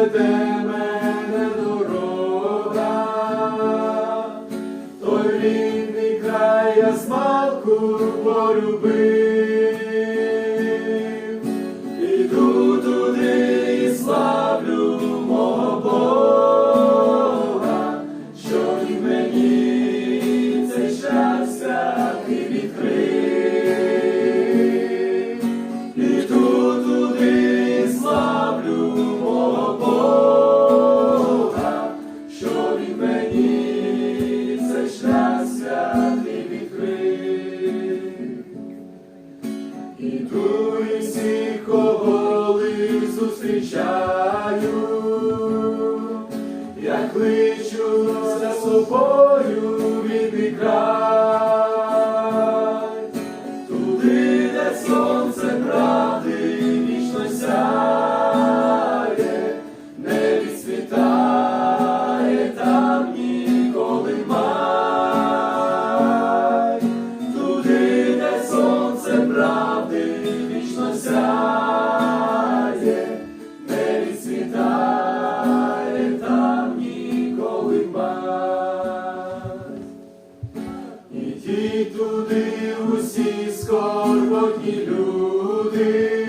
веде мене дорога, той рідний край я смалку полюбив. зустрічаю, я кличу за собою рідний край. самотні люди,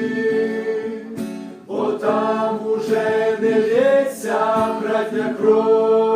бо там уже не лється братня кров.